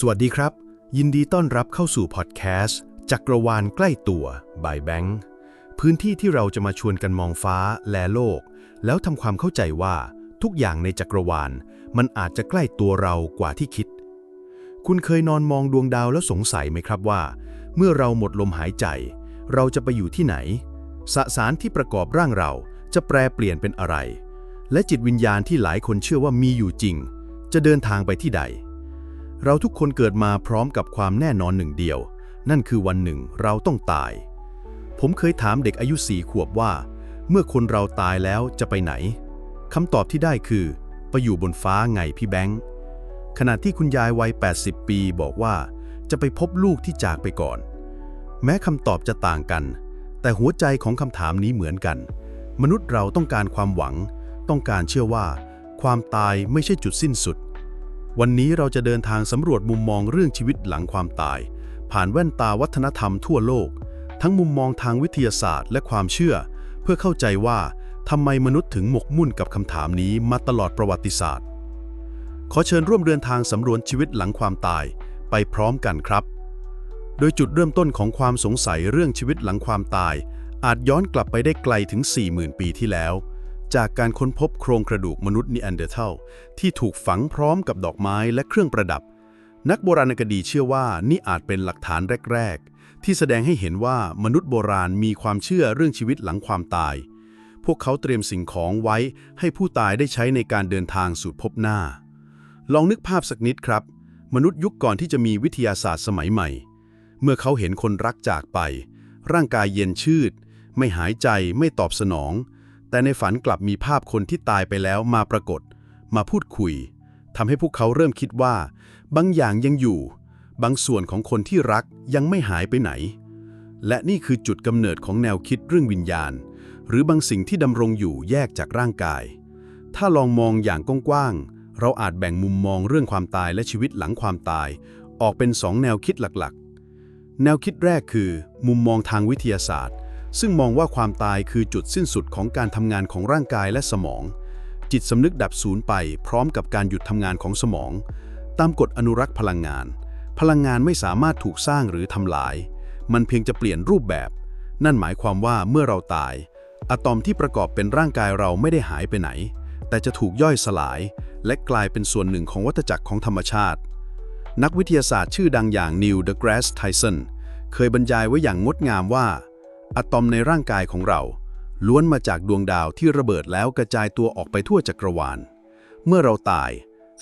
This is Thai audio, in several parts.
สวัสดีครับ ยินดีต้อนรับเข้าสู่พอดแคสต์จักรวาลใกล้ตัวบายแบงค์พื้นที่ที่เราจะมาชวนกันมองฟ้าแลโลก แล้วทำความเข้าใจว่าทุกอย่างในจักรวาล มันอาจจะใกล้ตัวเรากว่าที่คิด คุณเคยนอนมองดวงดาวแล้วสงสัยไหมครับว่า เมื่อเราหมดลมหายใจ เราจะไปอยู่ที่ไหน สสารที่ประกอบร่างเราจะแปรเปลี่ยนเป็นอะไร และจิตวิญญาณที่หลายคนเชื่อว่ามีอยู่จริง จะเดินทางไปที่ใด เราทุกคนเกิดมาพร้อมกับความแน่นอนหนึ่งเดียว นั่นคือวันหนึ่งเราต้องตาย ผมเคยถามเด็กอายุสี่ขวบว่า เมื่อคนเราตายแล้วจะไปไหนคำตอบที่ได้คือไปอยู่บนฟ้าไงพี่แบงค์ขณะที่คุณยายวัย 80 ปีบอกว่า จะไปพบลูกที่จากไปก่อน แม้คำตอบจะต่างกัน แต่หัวใจของคำถามนี้เหมือนกัน มนุษย์เราต้องการความหวัง ต้องการเชื่อว่า ความตายไม่ใช่จุดสิ้นสุด วันนี้เราจะเดินทางสำรวจมุมมองเรื่องชีวิตหลังความตาย ผ่านแว่นตาวัฒนธรรมทั่วโลก ทั้งมุมมองทางวิทยาศาสตร์และความเชื่อ เพื่อเข้าใจว่าทำไมมนุษย์ถึงหมกมุ่นกับคำถามนี้มาตลอดประวัติศาสตร์ ขอเชิญร่วมเดินทางสำรวจชีวิตหลังความตายไปพร้อมกันครับ โดยจุดเริ่มต้นของความสงสัยเรื่องชีวิตหลังความตาย อาจย้อนกลับไปได้ไกลถึง 40,000 ปีที่แล้ว จากการค้นพบโครงกระดูกมนุษย์นีแอนเดอร์เทลที่ถูกฝังพร้อมกับดอกไม้และเครื่องประดับ นักโบราณคดีเชื่อว่านี่อาจเป็นหลักฐานแรก ๆ ที่แสดงให้เห็นว่ามนุษย์โบราณมีความเชื่อเรื่องชีวิตหลังความตาย พวกเขาเตรียมสิ่งของไว้ให้ผู้ตายได้ใช้ในการเดินทางสู่ภพหน้า ลองนึกภาพสักนิดครับ มนุษย์ยุคก่อนที่จะมีวิทยาศาสตร์สมัยใหม่ เมื่อเขาเห็นคนรักจากไป ร่างกายเย็นชืดไม่หายใจไม่ตอบสนอง แต่ในฝันกลับมีภาพคนที่ตายไปแล้วมาปรากฏ มาพูดคุยทำให้พวกเขาเริ่มคิดว่า บางอย่างยังอยู่ บางส่วนของคนที่รักยังไม่หายไปไหน และนี่คือจุดกำเนิดของแนวคิดเรื่องวิญญาณ หรือบางสิ่งที่ดำรงอยู่แยกจากร่างกาย ถ้าลองมองอย่างกว้างๆเราอาจแบ่งมุมมองเรื่องความตายและชีวิตหลังความตาย ออกเป็นสองแนวคิดหลักๆ แนวคิดแรกคือ มุมมองทางวิทยาศาสตร์ ซึ่งมองว่าความตายคือจุดสิ้นสุดของการทำงานของร่างกายและสมอง จิตสำนึกดับสูญไป พร้อมกับการหยุดทำงานของสมอง ตามกฎอนุรักษ์พลังงาน พลังงานไม่สามารถถูกสร้างหรือทำลาย มันเพียงจะเปลี่ยนรูปแบบ นั่นหมายความว่าเมื่อเราตาย อะตอมที่ประกอบเป็นร่างกายเราไม่ได้หายไปไหน แต่จะถูกย่อยสลาย และกลายเป็นส่วนหนึ่งของวัฏจักรของธรรมชาติ นักวิทยาศาสตร์ชื่อดังอย่างนิวเดอะแกรสไทสันเคยบรรยายไว้อย่างงดงามว่า อะตอมในร่างกายของเรา ล้วนมาจากดวงดาวที่ระเบิดแล้วกระจายตัวออกไปทั่วจักรวาล เมื่อเราตาย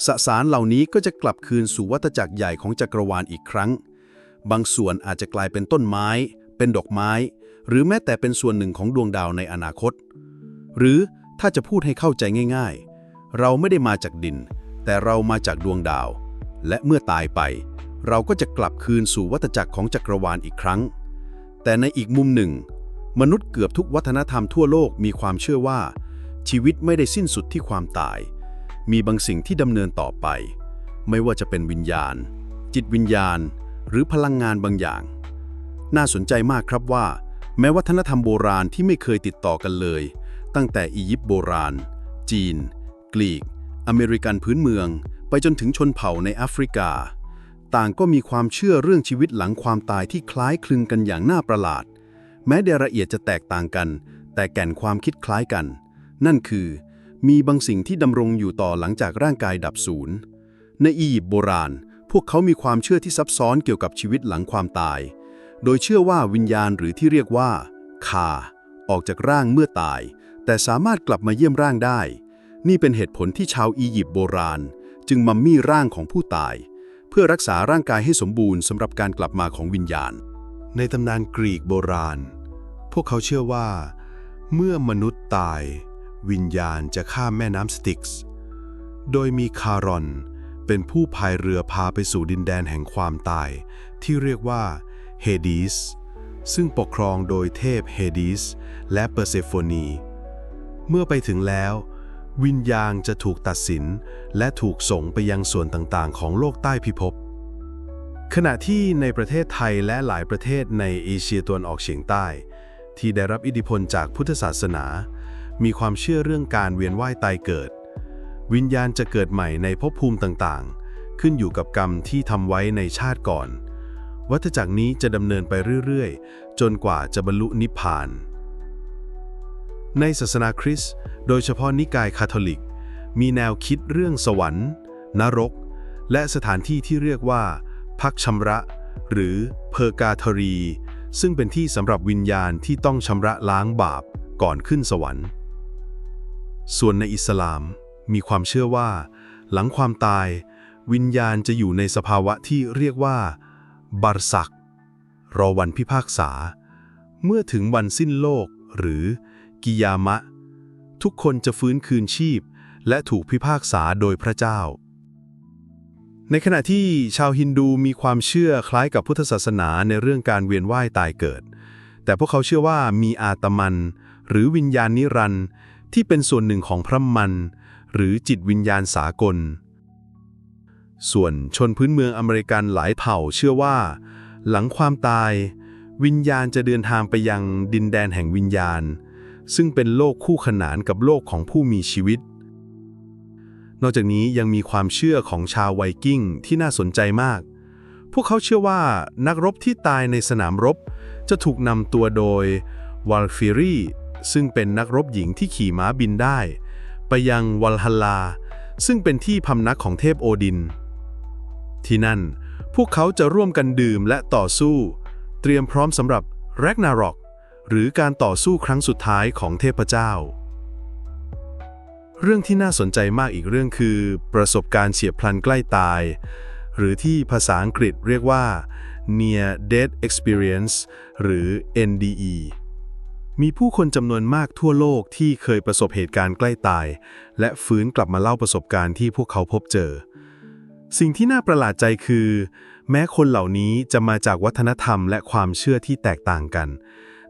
สสารเหล่านี้ก็จะกลับคืนสู่วัฏจักรใหญ่ของจักรวาลอีกครั้ง บางส่วนอาจจะกลายเป็นต้นไม้ เป็นดอกไม้ หรือแม้แต่เป็นส่วนหนึ่งของดวงดาวในอนาคต หรือถ้าจะพูดให้เข้าใจง่ายๆ เราไม่ได้มาจากดิน แต่เรามาจากดวงดาว และเมื่อตายไป เราก็จะกลับคืนสู่วัฏจักรของจักรวาลอีกครั้ง แต่ในอีกมุมหนึ่ง มนุษย์เกือบทุกวัฒนธรรมทั่วโลกมีความเชื่อว่า ชีวิตไม่ได้สิ้นสุดที่ความตาย มีบางสิ่งที่ดำเนินต่อไป ไม่ว่าจะเป็นวิญญาณ จิตวิญญาณ หรือพลังงานบางอย่าง น่าสนใจมากครับว่า แม้วัฒนธรรมโบราณที่ไม่เคยติดต่อกันเลย ตั้งแต่อียิปต์โบราณ จีน กรีก อเมริกันพื้นเมือง ไปจนถึงชนเผ่าในแอฟริกา ต่างก็มีความเชื่อเรื่องชีวิตหลังความตายที่คล้ายคลึงกันอย่างน่าประหลาด แม้รายละเอียดจะแตกต่างกัน แต่แก่นความคิดคล้ายกัน นั่นคือ มีบางสิ่งที่ดำรงอยู่ต่อหลังจากร่างกายดับสูญในอียิปต์โบราณ พวกเขามีความเชื่อที่ซับซ้อนเกี่ยวกับชีวิตหลังความตาย โดยเชื่อว่าวิญญาณหรือที่เรียกว่า คา ออกจากร่างเมื่อตาย แต่สามารถกลับมาเยี่ยมร่างได้ นี่เป็นเหตุผลที่ชาวอียิปต์โบราณ จึงมัมมี่ร่างของผู้ตาย เพื่อรักษาร่างกายให้สมบูรณ์สำหรับการกลับมาของวิญญาณ ในตำนานกรีกโบราณ พวกเขาเชื่อว่า เมื่อมนุษย์ตาย วิญญาณจะข้ามแม่น้ำสติกส์โดยมีคารอนเป็นผู้พายเรือพาไปสู่ดินแดนแห่งความตาย ที่เรียกว่าเฮดีสซึ่งปกครองโดยเทพเฮดีสและเปอร์เซโฟนี เมื่อไปถึงแล้ว วิญญาณจะถูกตัดสิน และถูกส่งไปยังส่วนต่างๆ ของโลกใต้พิภพ ขณะที่ในประเทศไทยและหลายประเทศในเอเชียตะวันออกเฉียงใต้ ที่ได้รับอิทธิพลจากพุทธศาสนา มีความเชื่อเรื่องการเวียนว่ายตายเกิด วิญญาณจะเกิดใหม่ในภพภูมิต่างๆ ขึ้นอยู่กับกรรมที่ทำไว้ในชาติก่อน วัฏจักรนี้จะดำเนินไปเรื่อยๆ จนกว่าจะบรรลุนิพพาน ในศาสนาคริสต์โดยเฉพาะนิกายคาทอลิก มีแนวคิดเรื่องสวรรค์ นรก และสถานที่ที่เรียกว่า พักชำระ หรือเพอร์กาทรี ซึ่งเป็นที่สำหรับวิญญาณที่ต้องชำระล้างบาปก่อนขึ้นสวรรค์ ส่วนในอิสลามมีความเชื่อว่า หลังความตาย วิญญาณจะอยู่ในสภาวะที่เรียกว่าบารซักรอวันพิพากษา เมื่อถึงวันสิ้นโลกหรือ กิยามะ ทุกคนจะฟื้นคืนชีพ และถูกพิพากษาโดยพระเจ้า ในขณะที่ชาวฮินดูมีความเชื่อคล้ายกับพุทธศาสนาในเรื่องการเวียนว่ายตายเกิด แต่พวกเขาเชื่อว่ามีอาตมัน หรือวิญญาณนิรันด์ที่เป็นส่วนหนึ่งของพระมัน หรือจิตวิญญาณสากล ส่วนชนพื้นเมืองอเมริกันหลายเผ่าเชื่อว่า หลังความตาย วิญญาณจะเดินทางไปยังดินแดนแห่งวิญญาณ ซึ่งเป็นโลกคู่ขนานกับโลกของผู้มีชีวิต นอกจากนี้ยังมีความเชื่อของชาวไวกิ้งที่น่าสนใจมาก พวกเขาเชื่อว่านักรบที่ตายในสนามรบ จะถูกนำตัวโดยวอลฟิรีซึ่งเป็นนักรบหญิงที่ขี่ม้าบินได้ ไปยังวัลฮัลลา ซึ่งเป็นที่พำนักของเทพโอดิน ที่นั่น พวกเขาจะร่วมกันดื่มและต่อสู้ เตรียมพร้อมสำหรับแรกนารอก หรือการต่อสู้ครั้งสุดท้ายของเทพเจ้า เรื่องที่น่าสนใจมากอีกเรื่องคือ ประสบการณ์เฉียบพลันใกล้ตาย หรือที่ภาษาอังกฤษเรียกว่า near death experience หรือ NDE มีผู้คนจำนวนมากทั่วโลกที่เคยประสบเหตุการณ์ใกล้ตาย และฟื้นกลับมาเล่าประสบการณ์ที่พวกเขาพบเจอ สิ่งที่น่าประหลาดใจคือ แม้คนเหล่านี้จะมาจากวัฒนธรรมและความเชื่อที่แตกต่างกัน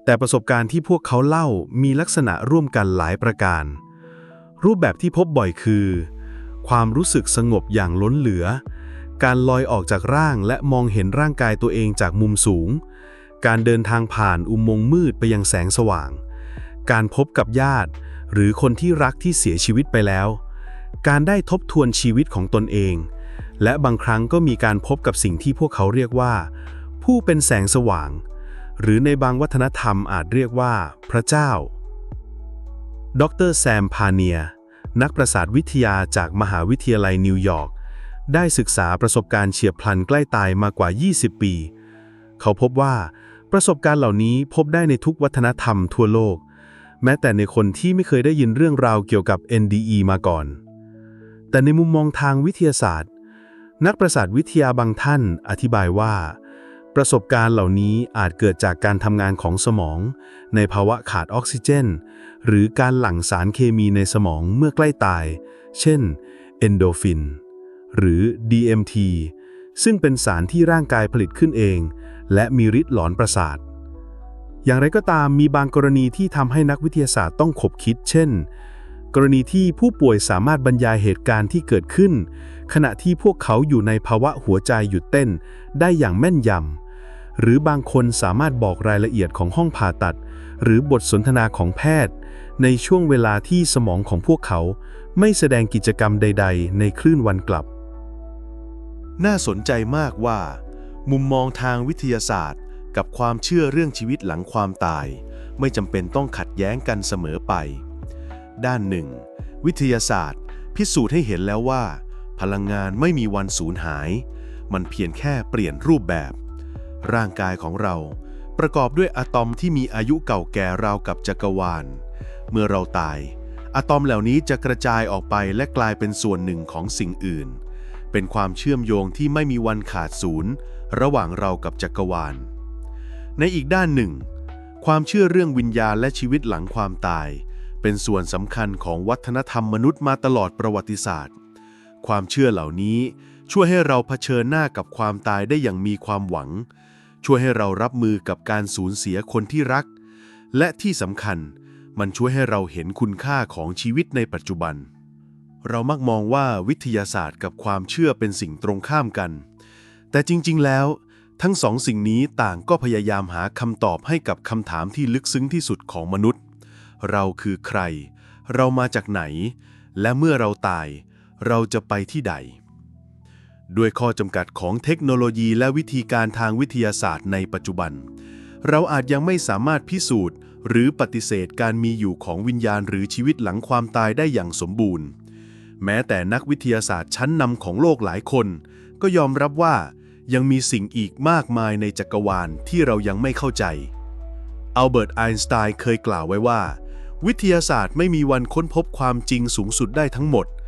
แต่ประสบการณ์ที่พวกเขาเล่ามีลักษณะร่วมกันหลายประการ รูปแบบที่พบบ่อยคือ ความรู้สึกสงบอย่างล้นเหลือ การลอยออกจากร่างและมองเห็นร่างกายตัวเองจากมุมสูง การเดินทางผ่านอุโมงค์มืดไปยังแสงสว่าง การพบกับญาติ หรือคนที่รักที่เสียชีวิตไปแล้ว การได้ทบทวนชีวิตของตนเอง และบางครั้งก็มีการพบกับสิ่งที่พวกเขาเรียกว่า ผู้เป็นแสงสว่าง หรือในบางวัฒนธรรมอาจเรียกว่า พระเจ้า ดรแซมพาเนีย นักประสาทวิทยาจากมหาวิทยาลัยนิวยอร์ก ได้ศึกษาประสบการณ์เฉียบพลันใกล้ตายมากว่า 20 ปี เขาพบว่าประสบการณ์เหล่านี้พบได้ในทุกวัฒนธรรมทั่วโลก แม้แต่ในคนที่ไม่เคยได้ยินเรื่องราวเกี่ยวกับ NDE มาก่อน แต่ในมุมมองทางวิทยาศาสตร์ นักประสาทวิทยาบางท่านอธิบายว่า ประสบการณ์เหล่านี้อาจเกิดจากการทำงานของสมอง ในภาวะขาดออกซิเจน หรือการหลั่งสารเคมีในสมองเมื่อใกล้ตาย เช่น เอนโดฟิน หรือ DMT ซึ่งเป็นสารที่ร่างกายผลิตขึ้นเอง และมีฤทธิ์หลอนประสาท อย่างไรก็ตามมีบางกรณีที่ทำให้นักวิทยาศาสตร์ต้องขบคิด เช่น กรณีที่ผู้ป่วยสามารถบรรยายเหตุการณ์ที่เกิดขึ้น ขณะที่พวกเขาอยู่ในภาวะหัวใจหยุดเต้นได้อย่างแม่นยำ หรือบางคนสามารถบอกรายละเอียดของห้องผ่าตัด หรือบทสนทนาของแพทย์ ในช่วงเวลาที่สมองของพวกเขา ไม่แสดงกิจกรรมใด ๆ ในคลื่นวันกลับ น่าสนใจมากว่า มุมมองทางวิทยาศาสตร์ กับความเชื่อเรื่องชีวิตหลังความตาย ไม่จำเป็นต้องขัดแย้งกันเสมอไป ด้านหนึ่ง วิทยาศาสตร์ พิสูจน์ให้เห็นแล้วว่า พลังงานไม่มีวันสูญหาย มันเพียงแค่เปลี่ยนรูปแบบ ร่างกายของเรา ประกอบด้วยอะตอมที่มีอายุเก่าแก่ราวกับจักรวาล เมื่อเราตาย อะตอมเหล่านี้จะกระจายออกไปและกลายเป็นส่วนหนึ่งของสิ่งอื่น เป็นความเชื่อมโยงที่ไม่มีวันขาดศูนย์ ระหว่างเรากับจักรวาล ในอีกด้านหนึ่ง ความเชื่อเรื่องวิญญาณและชีวิตหลังความตาย เป็นส่วนสำคัญของวัฒนธรรมมนุษย์มาตลอดประวัติศาสตร์ ความเชื่อเหล่านี้ช่วยให้เราเผชิญหน้ากับความตายได้อย่างมีความหวัง ช่วยให้เรารับมือกับการสูญเสียคนที่รัก และที่สำคัญ มันช่วยให้เราเห็นคุณค่าของชีวิตในปัจจุบัน เรามักมองว่าวิทยาศาสตร์กับความเชื่อเป็นสิ่งตรงข้ามกัน แต่จริงๆ แล้ว ทั้งสองสิ่งนี้ต่างก็พยายามหาคำตอบให้กับคำถามที่ลึกซึ้งที่สุดของมนุษย์ เราคือใคร เรามาจากไหน และเมื่อเราตาย เราจะไปที่ใด ด้วยข้อจำกัดของเทคโนโลยีและวิธีการทางวิทยาศาสตร์ในปัจจุบัน เราอาจยังไม่สามารถพิสูจน์ หรือปฏิเสธการมีอยู่ของวิญญาณหรือชีวิตหลังความตายได้อย่างสมบูรณ์ แม้แต่นักวิทยาศาสตร์ชั้นนำของโลกหลายคน ก็ยอมรับว่ายังมีสิ่งอีกมากมายในจักรวาลที่เรายังไม่เข้าใจอัลเบิร์ตไอน์สไตน์เคยกล่าวไว้ว่า วิทยาศาสตร์ไม่มีวันค้นพบความจริงสูงสุดได้ทั้งหมดเ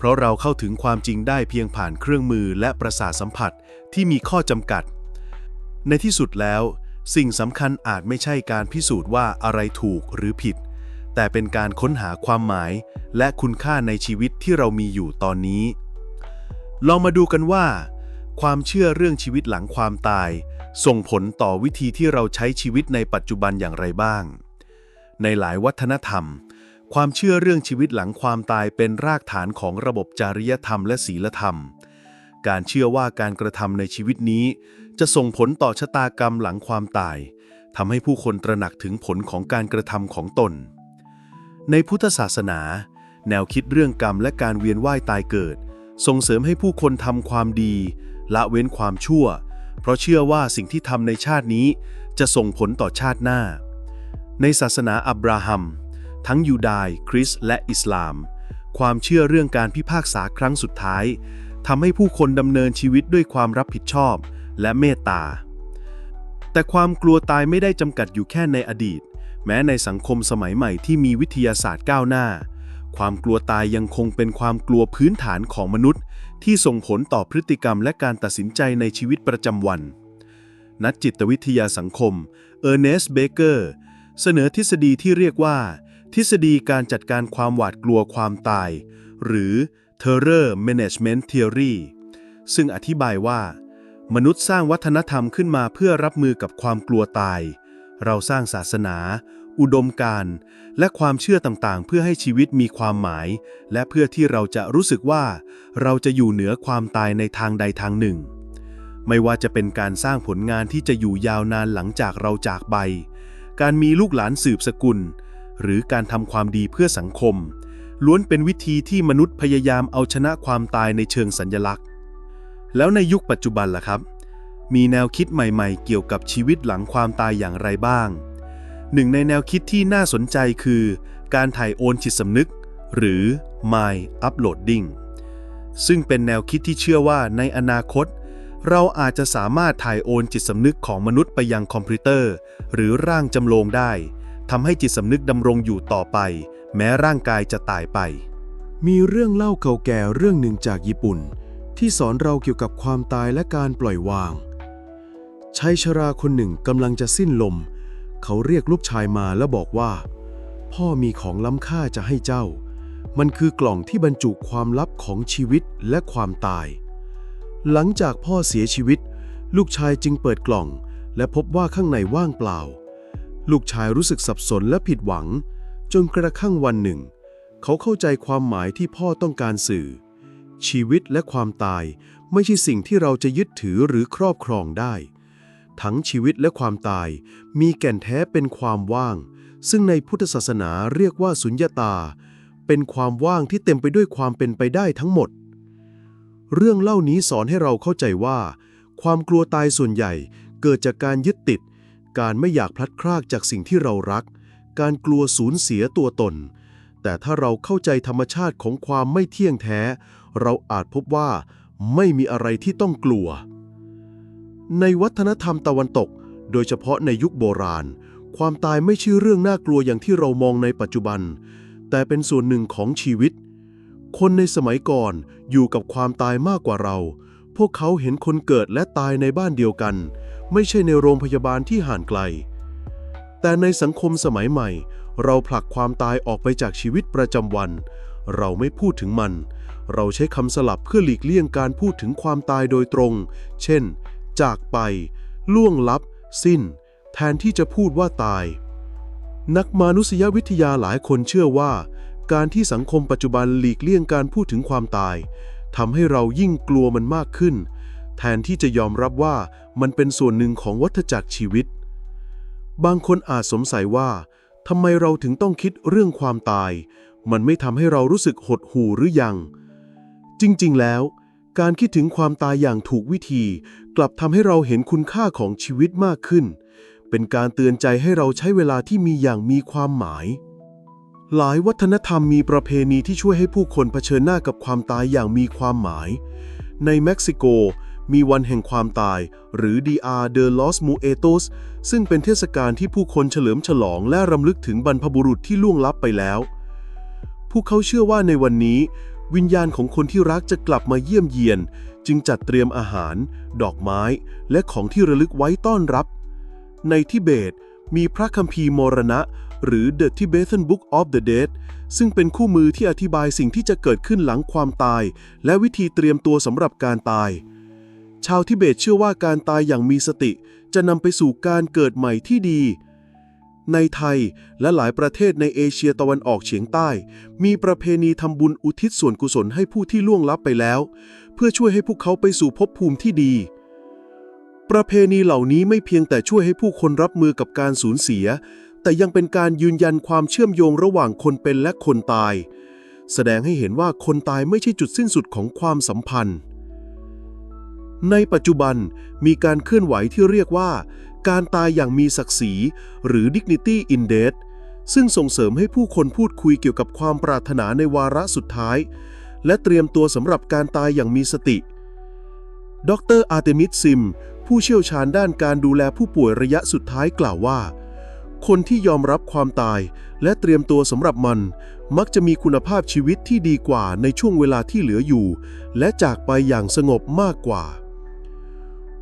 พราะเราเข้าถึงความจริงได้เพียงผ่านเครื่องมือและประสาทสัมผัสที่มีข้อจำกัด ในที่สุดแล้ว สิ่งสำคัญอาจไม่ใช่การพิสูจน์ว่าอะไรถูกหรือผิด แต่เป็นการค้นหาความหมาย และคุณค่าในชีวิตที่เรามีอยู่ตอนนี้ ลองมาดูกันว่า ความเชื่อเรื่องชีวิตหลังความตาย ส่งผลต่อวิธีที่เราใช้ชีวิตในปัจจุบันอย่างไรบ้าง ในหลายวัฒนธรรม ความเชื่อเรื่องชีวิตหลังความตายเป็นรากฐานของระบบจริยธรรมและศีลธรรม การเชื่อว่าการกระทำในชีวิตนี้ จะส่งผลต่อชะตากรรมหลังความตายทำให้ผู้คนตระหนักถึงผลของการกระทำของตน ในพุทธศาสนา แนวคิดเรื่องกรรมและการเวียนว่ายตายเกิด ส่งเสริมให้ผู้คนทำความดี ละเว้นความชั่ว เพราะเชื่อว่าสิ่งที่ทำในชาตินี้ จะส่งผลต่อชาติหน้า ในศาสนาอับราฮัม ทั้งยูดายคริสและอิสลาม ความเชื่อเรื่องการพิพากษาครั้งสุดท้ายทำให้ผู้คนดำเนินชีวิตด้วยความรับผิดชอบและเมตตา แต่ความกลัวตายไม่ได้จำกัดอยู่แค่ในอดีต แม้ในสังคมสมัยใหม่ที่มีวิทยาศาสตร์ก้าวหน้า ความกลัวตายยังคงเป็นความกลัวพื้นฐานของมนุษย์ ที่ส่งผลต่อพฤติกรรมและการตัดสินใจในชีวิตประจำวัน นักจิตวิทยาสังคม เออร์เนสต์ เบเกอร์ เสนอทฤษฎีที่เรียกว่า ทฤษฎีการจัดการความหวาดกลัวความตาย หรือ Terror Management Theory ซึ่งอธิบายว่า มนุษย์สร้างวัฒนธรรมขึ้นมาเพื่อรับมือกับความกลัวตาย เราสร้างศาสนา อุดมการณ์และความเชื่อต่างๆ เพื่อให้ชีวิตมีความหมาย และเพื่อที่เราจะรู้สึกว่า เราจะอยู่เหนือความตายในทางใดทางหนึ่ง ไม่ว่าจะเป็นการสร้างผลงานที่จะอยู่ยาวนานหลังจากเราจากไป การมีลูกหลานสืบสกุล หรือการทำความดีเพื่อสังคม ล้วนเป็นวิธีที่มนุษย์พยายามเอาชนะความตายในเชิงสัญลักษณ์ แล้วในยุคปัจจุบันล่ะครับ มีแนวคิดใหม่ๆ เกี่ยวกับชีวิตหลังความตายอย่างไรบ้าง หนึ่งในแนวคิดที่น่าสนใจคือ การถ่ายโอนจิตสำนึก หรือ Mind Uploading ซึ่งเป็นแนวคิดที่เชื่อว่าในอนาคต เราอาจจะสามารถถ่ายโอนจิตสำนึกของมนุษย์ไปยังคอมพิวเตอร์ หรือร่างจำลองได้ ทำให้จิตสำนึกดำรงอยู่ต่อไป แม้ร่างกายจะตายไป มีเรื่องเล่าเก่าแก่เรื่องหนึ่งจากญี่ปุ่น ที่สอนเราเกี่ยวกับความตายและการปล่อยวางชายชราคนหนึ่งกำลังจะสิ้นลม เขาเรียกลูกชายมาแล้วบอกว่า พ่อมีของล้ำค่าจะให้เจ้า มันคือกล่องที่บรรจุความลับของชีวิตและความตาย หลังจากพ่อเสียชีวิต ลูกชายจึงเปิดกล่อง และพบว่าข้างในว่างเปล่า ลูกชายรู้สึกสับสนและผิดหวัง จนกระทั่งวันหนึ่ง เขาเข้าใจความหมายที่พ่อต้องการสื่อ ชีวิตและความตายไม่ใช่สิ่งที่เราจะยึดถือหรือครอบครองได้ ทั้งชีวิตและความตายมีแก่นแท้เป็นความว่าง ซึ่งในพุทธศาสนาเรียกว่าสุญญตา เป็นความว่างที่เต็มไปด้วยความเป็นไปได้ทั้งหมด เรื่องเล่านี้สอนให้เราเข้าใจว่า ความกลัวตายส่วนใหญ่เกิดจากการยึดติด การไม่อยากพลัดพรากจากสิ่งที่เรารัก การกลัวสูญเสียตัวตน แต่ถ้าเราเข้าใจธรรมชาติของความไม่เที่ยงแท้ เราอาจพบว่าไม่มีอะไรที่ต้องกลัว ในวัฒนธรรมตะวันตก โดยเฉพาะในยุคโบราณ ความตายไม่ใช่เรื่องน่ากลัวอย่างที่เรามองในปัจจุบัน แต่เป็นส่วนหนึ่งของชีวิต คนในสมัยก่อนอยู่กับความตายมากกว่าเรา พวกเขาเห็นคนเกิดและตายในบ้านเดียวกัน ไม่ใช่ในโรงพยาบาลที่ห่างไกล แต่ในสังคมสมัยใหม่ เราผลักความตายออกไปจากชีวิตประจำวัน เราไม่พูดถึงมัน เราใช้คำสลับเพื่อหลีกเลี่ยงการพูดถึงความตายโดยตรง เช่น จากไป ล่วงลับ สิ้น แทนที่จะพูดว่าตาย นักมานุษยวิทยาหลายคนเชื่อว่า การที่สังคมปัจจุบันหลีกเลี่ยงการพูดถึงความตายทำให้เรายิ่งกลัวมันมากขึ้น แทนที่จะยอมรับว่ามันเป็นส่วนหนึ่งของวัฏจักรชีวิต บางคนอาจสงสัยว่าทำไมเราถึงต้องคิดเรื่องความตาย มันไม่ทำให้เรารู้สึกหดหู่หรือยัง จริงๆ แล้ว การคิดถึงความตายอย่างถูกวิธี กลับทำให้เราเห็นคุณค่าของชีวิตมากขึ้น เป็นการเตือนใจให้เราใช้เวลาที่มีอย่างมีความหมาย หลายวัฒนธรรมมีประเพณีที่ช่วยให้ผู้คนเผชิญหน้ากับความตายอย่างมีความหมาย ในเม็กซิโก มีวันแห่งความตาย หรือ Dia de los Muertos ซึ่งเป็นเทศกาลที่ผู้คนเฉลิมฉลองและรำลึกถึงบรรพบุรุษที่ล่วงลับไปแล้ว พวกเขาเชื่อว่าในวันนี้ วิญญาณของคนที่รักจะกลับมาเยี่ยมเยียน จึงจัดเตรียมอาหาร ดอกไม้ และของที่ระลึกไว้ต้อนรับ ในทิเบต มีพระคัมภีร์มรณะ หรือ The Tibetan Book of the Dead ซึ่งเป็นคู่มือที่อธิบายสิ่งที่จะเกิดขึ้นหลังความตาย และวิธีเตรียมตัวสำหรับการตาย ชาวทิเบตเชื่อว่าการตายอย่างมีสติ จะนำไปสู่การเกิดใหม่ที่ดี ในไทยและหลายประเทศในเอเชียตะวันออกเฉียงใต้ มีประเพณีทำบุญอุทิศส่วนกุศลให้ผู้ที่ล่วงลับไปแล้ว เพื่อช่วยให้พวกเขาไปสู่ภพภูมิที่ดี ประเพณีเหล่านี้ไม่เพียงแต่ช่วยให้ผู้คนรับมือกับการสูญเสีย แต่ยังเป็นการยืนยันความเชื่อมโยงระหว่างคนเป็นและคนตาย แสดงให้เห็นว่าคนตายไม่ใช่จุดสิ้นสุดของความสัมพันธ์ ในปัจจุบันมีการเคลื่อนไหวที่เรียกว่า การตายอย่างมีศักดิ์ศรี หรือ dignity in death ซึ่งส่งเสริมให้ผู้คนพูดคุยเกี่ยวกับความปรารถนาในวาระสุดท้าย และเตรียมตัวสำหรับการตายอย่างมีสติ ดรอาร์เตมิสซิม ผู้เชี่ยวชาญด้านการดูแลผู้ป่วยระยะสุดท้ายกล่าวว่า คนที่ยอมรับความตายและเตรียมตัวสำหรับมัน มักจะมีคุณภาพชีวิตที่ดีกว่าในช่วงเวลาที่เหลืออยู่ และจากไปอย่างสงบมากกว่า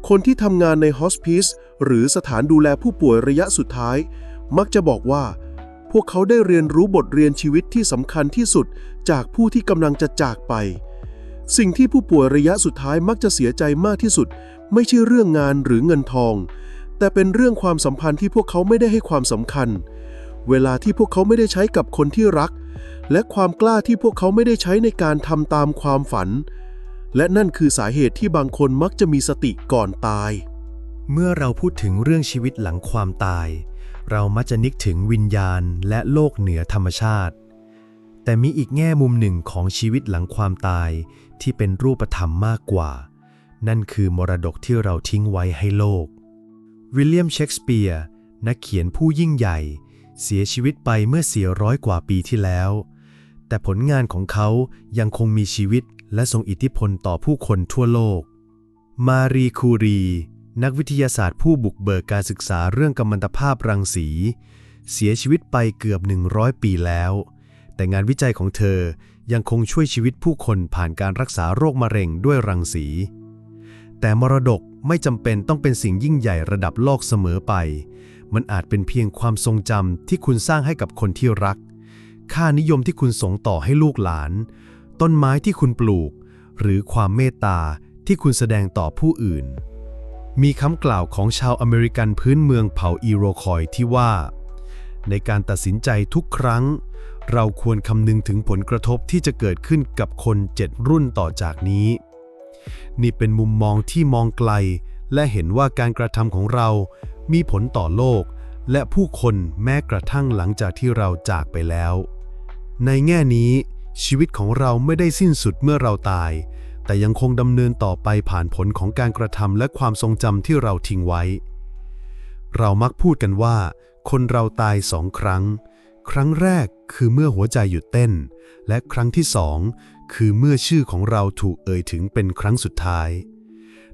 คนที่ทำงานในฮอสพิสหรือสถานดูแลผู้ป่วยระยะสุดท้าย มักจะบอกว่า พวกเขาได้เรียนรู้บทเรียนชีวิตที่สำคัญที่สุดจากผู้ที่กำลังจะจากไป สิ่งที่ผู้ป่วยระยะสุดท้ายมักจะเสียใจมากที่สุด ไม่ใช่เรื่องงานหรือเงินทอง แต่เป็นเรื่องความสัมพันธ์ที่พวกเขาไม่ได้ให้ความสำคัญ เวลาที่พวกเขาไม่ได้ใช้กับคนที่รัก และความกล้าที่พวกเขาไม่ได้ใช้ในการทำตามความฝัน และนั่นคือสาเหตุที่บางคนมักจะมีสติก่อนตาย เมื่อเราพูดถึงเรื่องชีวิตหลังความตาย เรามักจะนึกถึงวิญญาณและโลกเหนือธรรมชาติ แต่มีอีกแง่มุมหนึ่งของชีวิตหลังความตายที่เป็นรูปธรรมมากกว่า นั่นคือมรดกที่เราทิ้งไว้ให้โลก วิลเลียมเชกสเปียร์นักเขียนผู้ยิ่งใหญ่ เสียชีวิตไปเมื่อ 400 กว่าปีที่แล้ว แต่ผลงานของเขายังคงมีชีวิต และทรงอิทธิพลต่อผู้คนทั่วโลก มารีคูรี นักวิทยาศาสตร์ผู้บุกเบิกการศึกษาเรื่องกัมมันตภาพรังสี เสียชีวิตไปเกือบ 100 ปีแล้ว แต่งานวิจัยของเธอยังคงช่วยชีวิตผู้คนผ่านการรักษาโรคมะเร็งด้วยรังสี แต่มรดกไม่จำเป็นต้องเป็นสิ่งยิ่งใหญ่ระดับโลกเสมอไป มันอาจเป็นเพียงความทรงจำที่คุณสร้างให้กับคนที่รัก ค่านิยมที่คุณส่งต่อให้ลูกหลาน ต้นไม้ที่คุณปลูก หรือความเมตตาที่คุณแสดงต่อผู้อื่น มีคำกล่าวของชาวอเมริกันพื้นเมืองเผ่าอีโรคอยที่ว่า ในการตัดสินใจทุกครั้ง เราควรคำนึงถึงผลกระทบที่จะเกิดขึ้นกับคนเจ็ดรุ่นต่อจากนี้ นี่เป็นมุมมองที่มองไกล และเห็นว่าการกระทำของเรา มีผลต่อโลก และผู้คนแม้กระทั่งหลังจากที่เราจากไปแล้ว ในแง่นี้ ชีวิตของเราไม่ได้สิ้นสุดเมื่อเราตาย แต่ยังคงดำเนินต่อไปผ่านผลของการกระทำและความทรงจำที่เราทิ้งไว้ เรามักพูดกันว่า คนเราตายสองครั้ง ครั้งแรกคือเมื่อหัวใจหยุดเต้น และครั้งที่สองคือเมื่อชื่อของเราถูกเอ่ยถึงเป็นครั้งสุดท้าย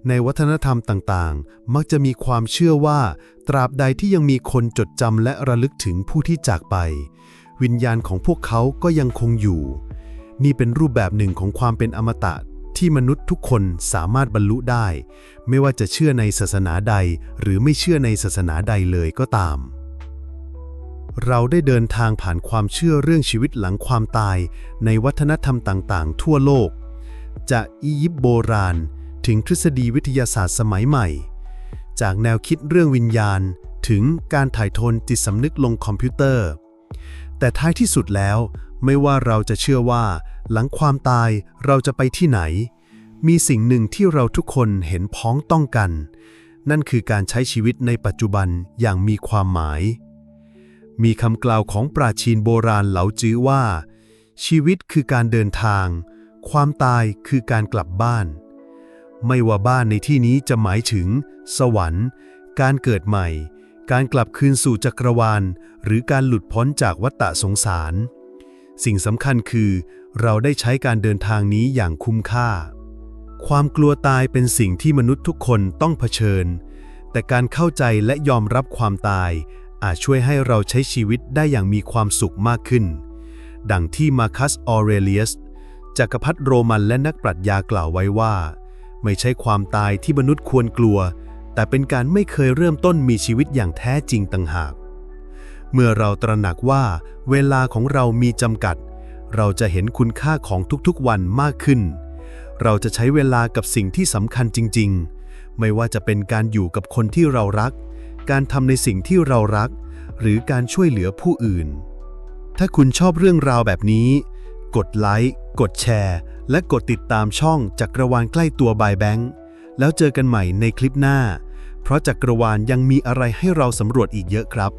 ในวัฒนธรรมต่างๆ มักจะมีความเชื่อว่า ตราบใดที่ยังมีคนจดจำและระลึกถึงผู้ที่จากไป วิญญาณของพวกเขาก็ยังคงอยู่ นี่เป็นรูปแบบหนึ่งของความเป็นอมตะที่มนุษย์ทุกคนสามารถบรรลุได้ ไม่ว่าจะเชื่อในศาสนาใด หรือไม่เชื่อในศาสนาใดเลยก็ตาม เราได้เดินทางผ่านความเชื่อเรื่องชีวิตหลังความตาย ในวัฒนธรรมต่างๆ ทั่วโลก จากอียิปต์โบราณ ถึงทฤษฎีวิทยาศาสตร์สมัยใหม่ จากแนวคิดเรื่องวิญญาณ ถึงการถ่ายโทนจิตสำนึกลงคอมพิวเตอร์ แต่ท้ายที่สุดแล้ว ไม่ว่าเราจะเชื่อว่า หลังความตายเราจะไปที่ไหน มีสิ่งหนึ่งที่เราทุกคนเห็นพ้องต้องกัน นั่นคือการใช้ชีวิตในปัจจุบันอย่างมีความหมาย มีคำกล่าวของปราชีนโบราณเหลาจื้อว่า ชีวิตคือการเดินทาง ความตายคือการกลับบ้าน ไม่ว่าบ้านในที่นี้จะหมายถึง สวรรค์ การเกิดใหม่ การกลับคืนสู่จักรวาล หรือการหลุดพ้นจากวัฏฏะสงสาร สิ่งสำคัญคือ เราได้ใช้การเดินทางนี้อย่างคุ้มค่า ความกลัวตายเป็นสิ่งที่มนุษย์ทุกคนต้องเผชิญ แต่การเข้าใจและยอมรับความตาย อาจช่วยให้เราใช้ชีวิตได้อย่างมีความสุขมากขึ้น ดังที่มาคัสออเรเลียสจักรพรรดิโรมันและนักปรัชญากล่าวไว้ว่า ไม่ใช่ความตายที่มนุษย์ควรกลัว แต่เป็นการไม่เคยเริ่มต้นมีชีวิตอย่างแท้จริงต่างหาก เมื่อเราตระหนักว่าเวลาของเรามีจำกัด เราจะเห็นคุณค่าของทุกๆวันมากขึ้น เราจะใช้เวลากับสิ่งที่สำคัญจริง ๆ ไม่ว่าจะเป็นการอยู่กับคนที่เรารัก การทำในสิ่งที่เรารัก หรือการช่วยเหลือผู้อื่น ถ้าคุณชอบเรื่องราวแบบนี้ กดไลค์ กดแชร์ และกดติดตามช่องจักรวาลใกล้ตัวบายแบงค์ แล้วเจอกันใหม่ในคลิปหน้า เพราะจักรวาลยังมีอะไรให้เราสำรวจอีกเยอะครับ